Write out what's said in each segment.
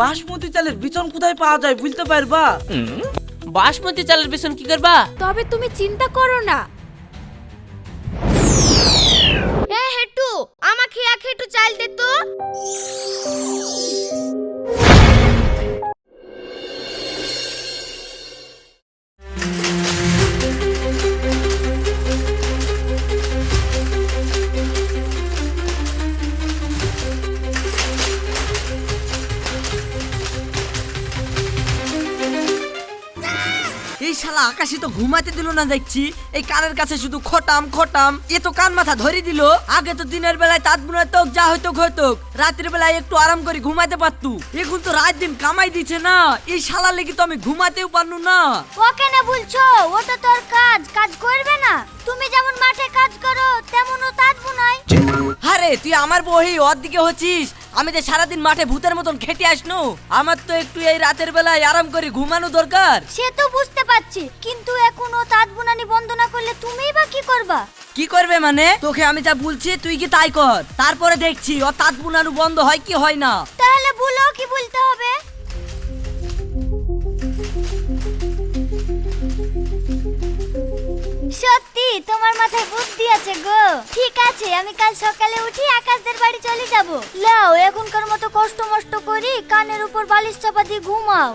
বাসমতি চালের বিচন কোথায় পাওয়া যায় বুঝতে পারবা? বাসমতি চালের বিচন কি করবা? তবে তুমি চিন্তা করো না। এ হেটু আমাকে এক হেটু চাল দে তো। শালা আকাশে তো ঘুমাতে দিল না দেখছি। এই কানের কাছে শুধু খটাম খটাম। এ তো কান মাথা ধরে দিল। আগে তো দিনের বেলায় তাঁত বুনার তোক যা হইতো হইতো রাতের বেলায় একটু আরাম করে ঘুমাতে পারতু। এখন তো রাত দিন কামাই দিছে না। এই শালা লেগে তো আমি ঘুমাতেও পারনু না। ওকে না বলছো? ওটা তোর কাজ। কাজ করবে না। তুমি যেমন মাঠে কাজ করো তেমন ও তাঁত বুনাই। আরে তুই আমার বহি ওর দিকে হচ্ছিস? আমি যে সারাদিন মাঠে ভূতের মতন খেটে আসনু আমার তো একটু এই রাতের বেলায় আরাম করে ঘুমানো দরকার। সে তো বুঝতে পারছি কিন্তু এখন ও তাঁত বুনানি বন্ধ না করলে তুমিই বা কি করবা? কি করবে মানে? তোকে আমি যা বলছি তুই কি তাই কর। তারপরে দেখছি ও তাঁত বুনানো বন্ধ হয় কি হয় না। তাহলে বলো কি বলতে হবে? সত্যি তোমার মাথায় বুদ্ধি আছে গো। ঠিক আছে আমি কাল সকালে উঠি চলে যাব। লাও এখনকার মতো কষ্ট মষ্ট করি কানের উপর বালিশ চাপা দিয়ে ঘুমাও।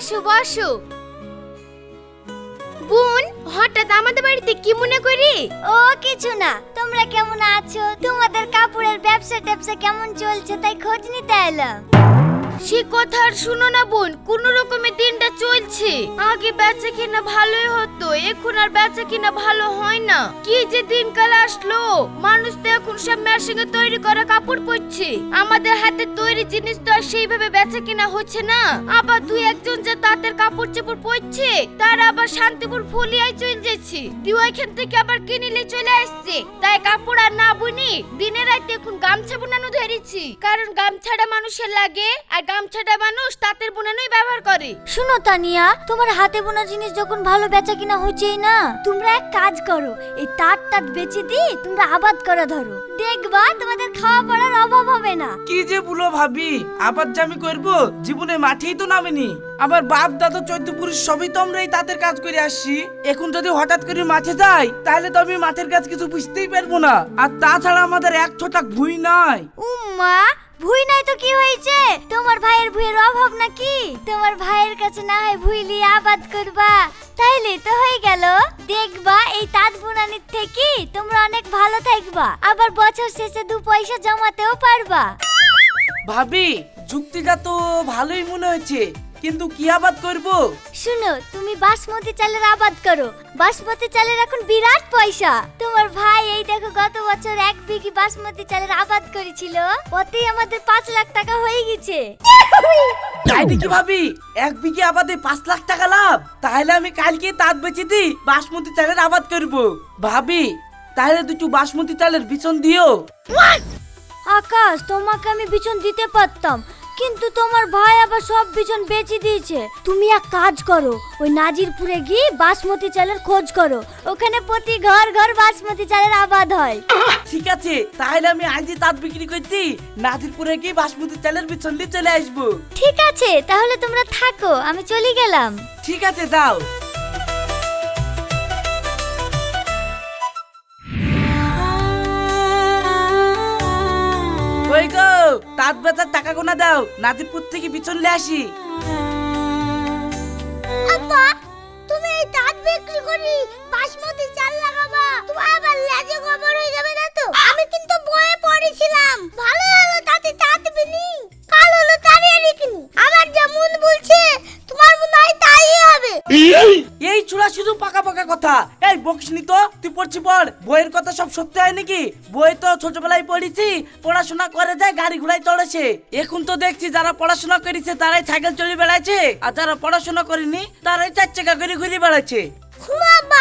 আসো বসো। বোন, হঠাৎ আমাদের বাড়িতে কি মনে করি? ও, কিছু না। তোমরা কেমন আছো? তোমাদের কাপড়ের ব্যবসা ট্যাবসা কেমন চলছে? তাই খোঁজ নিতে এলাম। সে কথা আর শুনো না বোন, কোন রকমের দিনটা চলছে। আগে বেচা কিনা ভালোই হতো, এখন আর বেচা কিনা ভালো হয় না। কি যে দিনকাল আসলো, মানুষ তো এখন সব মেশিনে তৈরি করা কাপড় পরছে। আমাদের হাতে তৈরি জিনিস তো আর সেইভাবে বেচা কিনা হচ্ছে না। আবার দুই একজন যে তাঁতের কাপড় চোপড় পরছে, তারা আবার শান্তিপুর ফুলিয়ায় চলে যাচ্ছে। দিয়ে ওইখান থেকে আবার কিনিলে চলে আসছে। তাই কাপড় আর না বুনি দিনের রাতে এখন গামছা বুনানো ধরেছি। কারণ গামছাটা মানুষের লাগে, আর গামছাটা মানুষ তাঁতের বুনানোই ব্যবহার করে। শুনো তানিয়া তোমার হাতে বোনা জিনিস যখন ভালো বেচা কিনা হচ্ছেই না তোমরা এক কাজ করো এই তাঁত টাত বেচে দিয়ে তোমরা আবাদ করা ধরো। দেখবা তোমাদের খাওয়া পড়ার অভাব হবে না। কি যে বলো ভাবি আবার যে আমি করব জীবনে মাঠেই তো নামেনি। আবার বাপ দাদা চৈদ্দ পুরুষ সবই তো আমরা এই তাঁতের কাজ করে আসছি। এখন যদি হঠাৎ করে মাঠে যাই তাহলে তো আমি মাঠের কাজ কিছু বুঝতেই পারব না। আর তাছাড়া আমাদের এক ছটাক ভুই নাই। উম্মা ভুই নাই তো কি হয়েছে? তোমার ভাইয়ের ভুইয়ের অভাব নাকি? তোমার ভাইয়ের কাছে না হয় ভুই লিয়ে আবাদ করবা। তাইলে তো হয়ে গেল। দেখবা, এই তাঁত বুনানির থেকে তোমরা অনেক ভালো থাকবা। আবার বছর শেষে দু পয়সা জমাতেও পারবা। ভাবি, যুক্তিটা তো ভালোই মনে হয়েছে কিন্তু কি আবাদ করব? শুনো তুমি বাসমতি চালের আবাদ করো। বাসমতি চালের এখন বিরাট পয়সা। তোমার ভাই এই দেখো গত বছর এক বিঘি বাসমতি চালের আবাদ করেছিল। ওতেই আমাদের পাঁচ লাখ টাকা হয়ে গেছে। তাই নাকি ভাবি? এক বিঘে আবাদে পাঁচ লাখ টাকা লাভ? তাহলে আমি কালকে তাঁত বেচে দিই বাসমতি চালের আবাদ করব। ভাবি তাহলে দুটো বাসমতি চালের বিচন দিও। আকাশ তোমাকে আমি বিছন দিতে পারতাম। কিন্তু তোমার ভাই আবার সব বিছন বেচে দিয়েছে। তুমি এক কাজ করো ওই নাজিরপুরে গিয়ে বাসমতি চালের খোঁজ করো। ওখানে প্রতি ঘর ঘর বাসমতি চালের আবাদ হয়। ঠিক আছে তাহলে আমি আজই তাঁত বিক্রি করছি নাজিরপুরে গিয়ে বাসমতি চালের বিচন দিয়ে চলে আসব। ঠিক আছে তাহলে তোমরা থাকো আমি চলে গেলাম। ঠিক আছে দাও তাঁত বেচার টাকা গোনা দাও নাজিরপুর থেকে বিচন লে আসি। আব্বা তুমি এই তাঁত বিক্রি করি বাসমতি চাল লাগাবা তোমার আবার লেজে গোবর হয়ে যাবে না তো? আমি কিন্তু বয়ে পড়েছিলাম। ভালো হলো তাতে তাঁত বিনি কাল হলো তারিয়ে আমার যা মন বলছে তোমার মনে হয় তাই হবে। এই চূড়া শুধু পাকা পাকা কথা। এই বকিসনি তো তুই পড়ছি পড় বইয়ের কথা সব সত্যি হয় নাকি? বই তো ছোটবেলায় পড়েছি, পড়াশোনা করে যায় গাড়ি ঘোড়ায় চড়েছে। এখন তো দেখছি যারা পড়াশোনা করেছে তারাই সাইকেল চলে বেড়াচ্ছে, আর যারা পড়াশোনা করেনি তারাই চার চাকা করে ঘুরে বেড়াচ্ছে।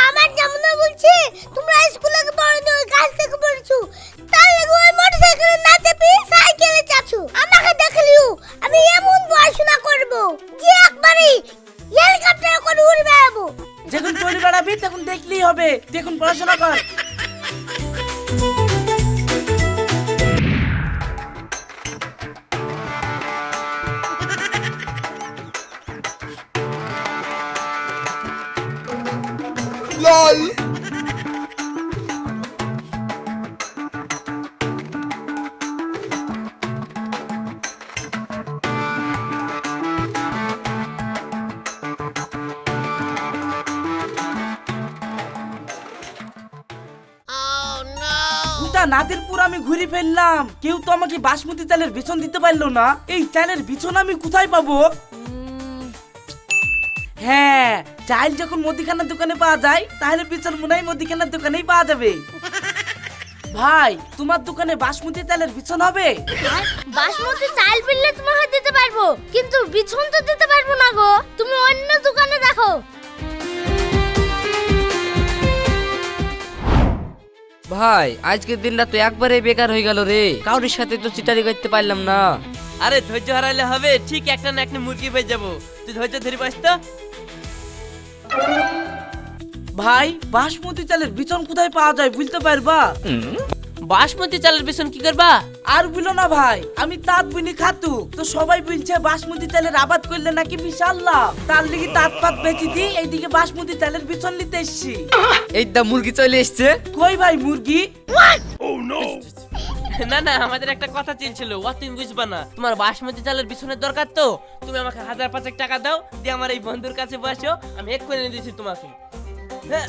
আমার জামুনা বলছে, তোমরা গোটা নাদিরপুর আমি ঘুরে ফেললাম। কেউ তো আমাকে বাসমতি চালের বিছন দিতে পারল না। এই চালের বিছন আমি কোথায় পাবো? হ্যাঁ চাল যখন মুদিখানার দোকানে পাওয়া যায়, তাহলে বিছন মনে হয় মুদিখানার দোকানেই পাওয়া যাবে। ভাই, তোমার দোকানে বাসমতি চালের বিছন হবে? বাসমতি চাল বিললে তোমাকে দিতে পারব, কিন্তু বিছন তো দিতে পারব না গো। তুমি অন্য দোকানে দেখো। ভাই আজকের দিনটা তো একবারে বেকার হয়ে গেল রে। কারোর সাথে তো চিটারি করতে পারলাম না। আরে ধৈর্য হারাইলে হবে ঠিক একটা না একটা মুরগি পেয়ে যাব। তুই ধৈর্য ধরে পাস তো। ভাই বাসমতি চালের বিচন কোথায় পাওয়া যায় বুঝতে পারবা? বাসমতি চালের বেসন কি করবা? আর বলো না ভাই আমি তাঁত বুনি খাতু। তো সবাই বলছে বাসমতি চালের আবাদ করলে নাকি বিশাল লাভ। তার লিগে তাঁত পাত বেচি দি এইদিকে বাসমতি চালের বিছন নিতে এসছি। এই দা মুরগি চলে এসছে। কই ভাই মুরগি? না না আমাদের একটা কথা চেয়েছিল ও তুমি বুঝবা না। তোমার বাসমতি চালের বিছনের দরকার তো। তুমি আমাকে হাজার পাঁচেক টাকা দাও দিয়ে আমার এই বন্ধুর কাছে বসো। আমি এক করে এনে দিয়েছি তোমাকে। হ্যাঁ।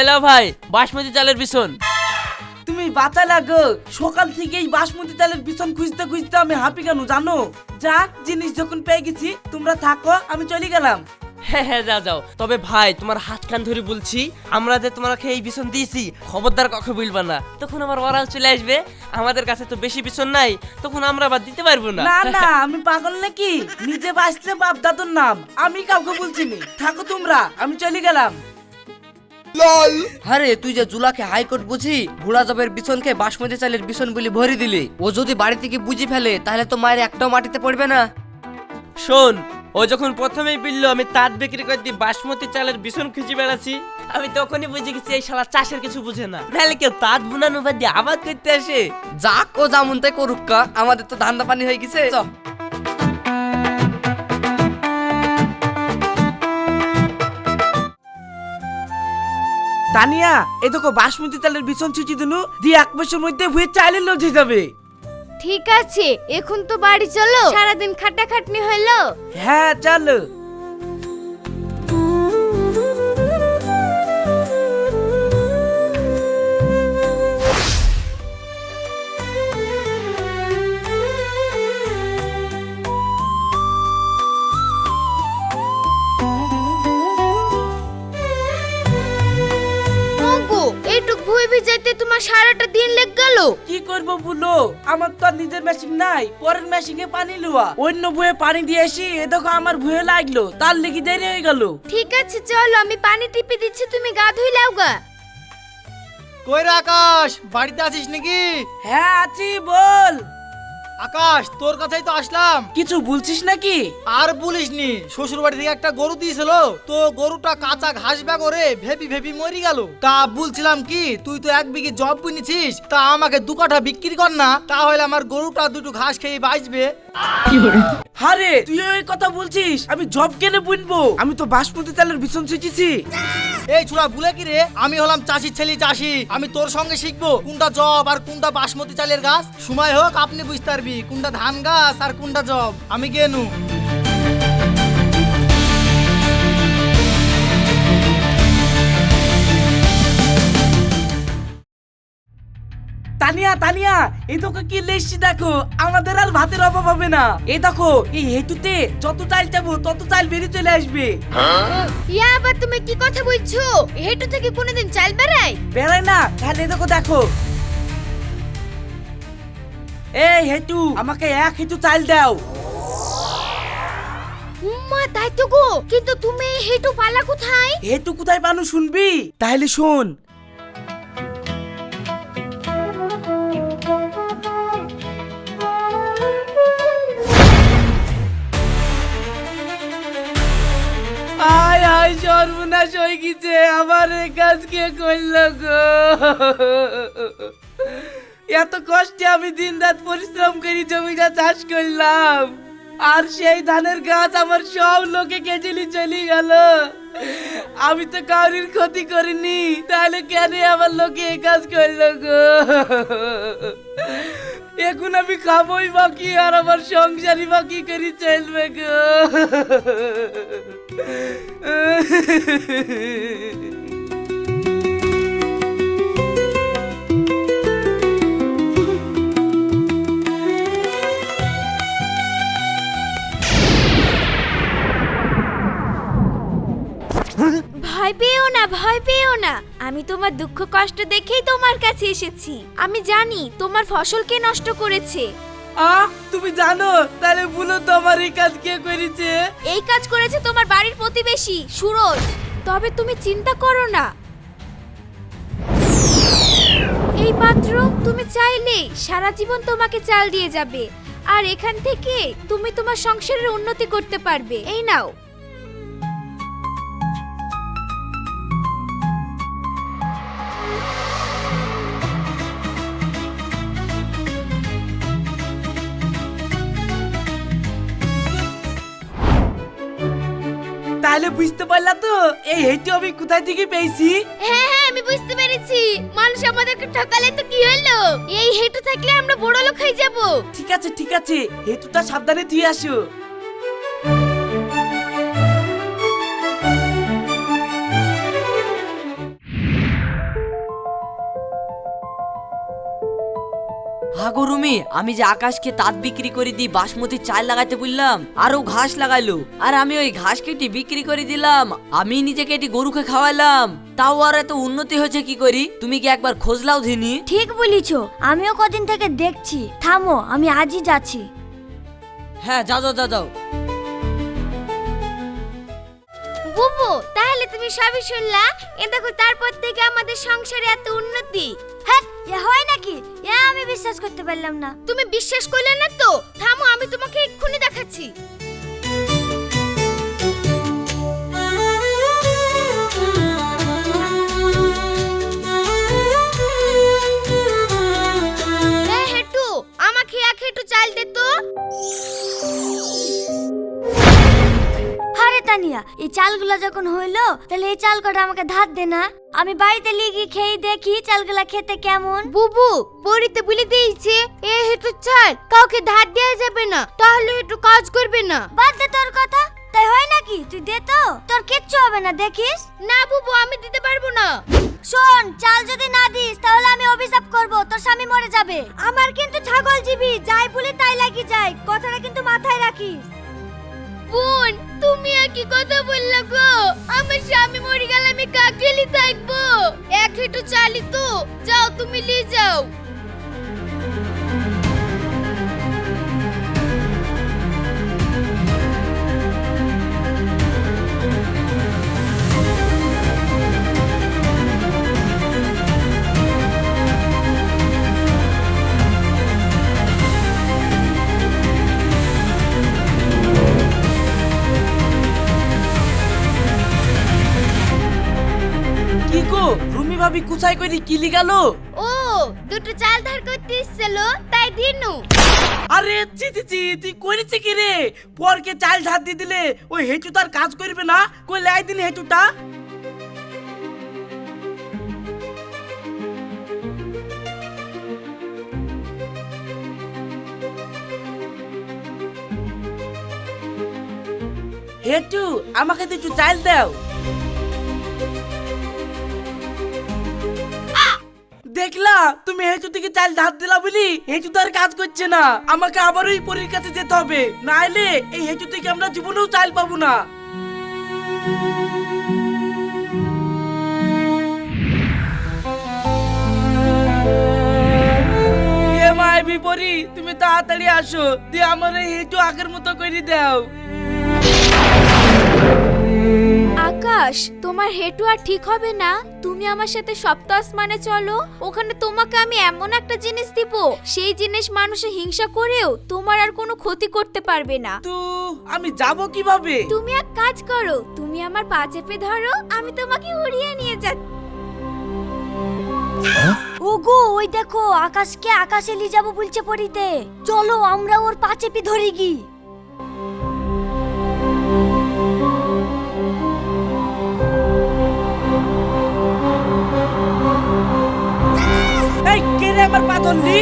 এলো ভাই বাসমতি চালের বিছন তুমি বাঁচা লাগো। সকাল থেকেই বাসমতি চালের বিছন খুঁজতে খুঁজতে আমি হাঁপি কেন জানো? যাক জিনিস যখন পেয়ে গেছি তোমরা থাকো আমি চলে গেলাম। হ্যাঁ হ্যাঁ যাও যাও। তবে ভাই তোমার হাত কান ধরে বলছি আমরা যে তোমাকে এই বিছন দিয়েছি খবরদার কখন বলবা না। তখন আমার ওরাল চলে আসবে। আমাদের কাছে তো বেশি বিছন নাই তখন আমরা আবার দিতে পারব না। না না আমি পাগল নাকি? নিজে বাঁচলে বাপ দাদুর নাম আমি কাউকে বলছি নি। থাকো তোমরা আমি চলে গেলাম। আরে তুই যে জুলাকে হাইকোর্ট বুঝি ঘোড়া জবের বিছনকে বাসমতি চালের বিছন বলে ভরে দিলি। ও যদি বাড়ি থেকে বুঝি ফেলে তাহলে তো মায়ের একটাও মাটিতে পড়বে না। শোন ও যখন প্রথমেই বলল আমি তাঁত বিক্রি করে দিয়ে বাসমতি চালের বিছন খুঁজে বেড়াচ্ছি আমি তখনই বুঝে গেছি এই শালা চাষের কিছু বুঝে না। নাহলে কেউ তাঁত বুনানো বাদ দিয়ে আবাদ করতে আসে। যাক ও যেমন তাই করুক আমাদের তো ধান্দা পানি হয়ে গেছে। চ। তানিয়া এ দেখো বাসমতি চালের বিছন ছিচি দিনু দিয়ে এক মাসের মধ্যে ভুয়ে চাইলের লজে যাবে। ঠিক আছে এখন তো বাড়ি চলো সারাদিন খাটাখাটনি হলো। হ্যাঁ চলো। সারাটা দিন লেগ গেল। কি করব বুলো? আমার তো আর নিজের মেশিন নাই পরের মেশিনে পানি লুয়া। অন্য বয়ে পানি দিয়ে আসি এ দেখো আমার ভুয়ে লাগল তার লেগে দেরি হয়ে গেল। ঠিক আছে চলো আমি পানি টিপে দিচ্ছি তুমি গা ধুই লাও গা। কই রে আকাশ বাড়িতে আছিস নাকি? হ্যাঁ আছি বল। আকাশ তোর কাছেই তো আসলাম। কিছু বলছিস নাকি? আর বলিসনি শ্বশুর বাড়ি থেকে একটা গরু দিয়েছিল। তো গরুটা কাঁচা ঘাস করে ভেবি ভেবি মরি গেল। তা বলছিলাম কি তুই তো এক বিঘে জব বুনেছিস তা আমাকে দু কাঠা বিক্রি কর না তাহলে আমার গরুটা দুটো ঘাস খেয়ে বাঁচবে। হারে তুই ওই কথা বলছিস আমি জব কেনে বুনবো? আমি তো বাসমতি চালের বিছন শিখেছি এই ছোড়া ভুলে কি রে? আমি হলাম চাষির ছেলে চাষি। আমি তোর সঙ্গে শিখব কোনটা জব আর কোনটা বাসমতি চালের গাছ। সময় হোক আপনি বুঝতে পারবি? কোনটা ধান গাছ আর কোনটা জব? আমি গেনু। তানিয়া তানিয়া এই তোকে কি লেসছি দেখো। আমাদের আর ভাতের অভাব হবে না। এই দেখো এই হেতুতে যত চাল চাবো তত চাল বেরিয়ে চলে আসবে। ইয়া আবার তুমি কি কথা বলছো? হেটু থেকে কোনোদিন চাল বেড়ায়? বেড়ায় না তাহলে দেখো দেখো। এই হেতু আমাকে এক হেতু চাল দাও। উম্মা তাই তো গো। কিন্তু তুমি এই হেটু পালা কোথায়? হেতু কোথায় পানু শুনবি? তাহলে শোন। আয় আয় সর্বনাশ হয়ে গেছে। আমার এই কাজ কে করল গো? এত কষ্টে আমি দিন রাত পরিশ্রম করি জমিটা চাষ করলাম। আর সেই ধানের গাছ আমার সব লোকে কেজিলি চলে গেল। আমি তো কাউরির ক্ষতি করিনি, তাহলে কেন আমার লোকে এই কাজ করল গো? এখন আমি খাবোই বাকি, আর আমার সংসারই বাকি করি চলবে গো। ভয় পেও না ভয় পেও না। আমি তোমার দুঃখ কষ্ট দেখেই তোমার কাছে এসেছি। আমি জানি তোমার ফসল কে নষ্ট করেছে। আ তুমি জানো? তাহলে বলো তো আমার এই কাজ কে করেছে? এই কাজ করেছে তোমার বাড়ির প্রতিবেশী সুরজ। তবে তুমি চিন্তা করো না। এই পাত্র তুমি চাইলে সারা জীবন তোমাকে চাল দিয়ে যাবে। আর এখান থেকে তুমি তোমার সংসারের উন্নতি করতে পারবে। এই নাও। তাহলে বুঝতে পারলা তো? এই হেঁটে আমি কোথায় থেকে পেয়েছি? হ্যাঁ হ্যাঁ আমি বুঝতে পেরেছি। মানুষ আমাদেরকে ঠকালে তো কি হলো? এই হেঁটু থাকলে আমরা বড় লোক হয়ে যাব। ঠিক আছে ঠিক আছে। হেঁটুটা সাবধানে দিয়ে আসো। আমি যে আকাশকে তাঁত বিক্রি করে দিই বাসমতি চাল লাগাতে বললাম আরও ঘাস লাগাইলো। আর আমি ওই ঘাস কেটে বিক্রি করে দিলাম আমি নিজে কেটে গরুকে খাওয়ালাম তাও আর এত উন্নতি হয়েছে কি করি? তুমি কি একবার খোঁজলাও ধিনি? ঠিক বলিছো আমিও কদিন থেকে দেখছি। থামো আমি আজই যাচ্ছি। হ্যাঁ যাও যাও যাও, যাও। বুবু তাহলে তুমি সবই শুনলা? এ দেখো তারপর থেকে আমাদের সংসারে এত উন্নতি। হ্যাঁ এ হয় নাকি? এ আমি বিশ্বাস করতে পারলাম না। তুমি বিশ্বাস করলে না তো? থামো আমি তোমাকে এক্ষুনি দেখাচ্ছি। হেটু আমাকে এক হেটু চাল দে তো। আরে তানিয়া এই চালগুলা যখন হইল তাহলে এই চাল কটা আমাকে ধার দে না। আমি বাড়িতে লিগি খেয়ে দেখি চালগুলা খেতে কেমন। বুবু পরিতে বলে দিয়েছে এ হেটু চাল কাউকে ধার দেওয়া যাবে না তাহলে একটু কাজ করবে না। বাদ দে তোর কথা তাই হয় নাকি? তুই দে তো তোর কিচ্ছু হবে না দেখিস? না বুবু আমি দিতে পারব না। শোন চাল যদি না দিস তাহলে আমি অভিশাপ করব তোর স্বামী মরে যাবে। আমার কিন্তু ছাগল জিবি যাই বলে তাই লাগি যায় কথাটা কিন্তু মাথায় রাখিস। বোন তুমি একই কথা বললে গো। তুমি নিয়ে যাও কি গো রুমি ভাবি কুচাই করে কিলি গেল ও দুটো চাল ধার করতে এসেছিল তাই দিনু। আরে চি চি চি তুই করেছে কি রে? পরকে চাল ধার দিয়ে দিলে ওই হেঁটু তার কাজ করবে না? কই লাই দিন হেঁটুটা হেঁটু আমাকে একটু চাল দাও। দেখলা? তুমি হেঁচু থেকে চাল ধার দিলা বলি? হেঁচু তো আর কাজ করছে না। আমাকে আবারও এই পরীর কাছে যেতে হবে। নাহলে এই হেঁচু থেকে আমরা জীবনেও চাল পাবো না। বিপরি, তুমি তাড়াতাড়ি আসো। দিয়ে আমার এই হেঁচু আগের মতো করে দাও। আকাশ তোমার হেঁটু আর ঠিক হবে না। তুমি আমার সাথে সপ্ত আসমানে চলো। ওখানে তোমাকে আমি এমন একটা জিনিস দিব সেই জিনিস মানুষে হিংসা করেও তোমার আর কোনো ক্ষতি করতে পারবে না। তো আমি যাব কীভাবে? তুমি এক কাজ করো তুমি আমার পা চেপে ধরো আমি তোমাকে উড়িয়ে নিয়ে যা ওগো ওই দেখো আকাশকে আকাশে নিয়ে যাব বলছে পরিতে চলো আমরা ওর পা চেপে ধরি গি আমার পা ধরলি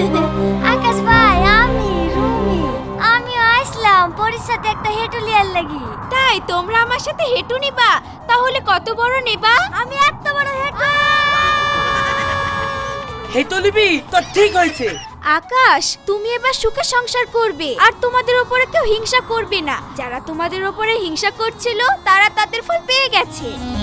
আকাশ ভাই আমি রুমি। আমি আসলাম পরির সাথে একটা হেঁটু লিয়ার লাগি। তাই তোমরা আমার সাথে হেঁটু নিবা? তাহলে কত বড় নেবা? আমি এত বড় হেঁটু। হেঁটো নিবি? তো ঠিক হয়েছে। আকাশ তুমি এবার সুখে সংসার করবে। আর তোমাদের উপরে কেউ হিংসা করবে না। যারা তোমাদের উপরে হিংসা করছিল তারা তাদের ফল পেয়ে গেছে।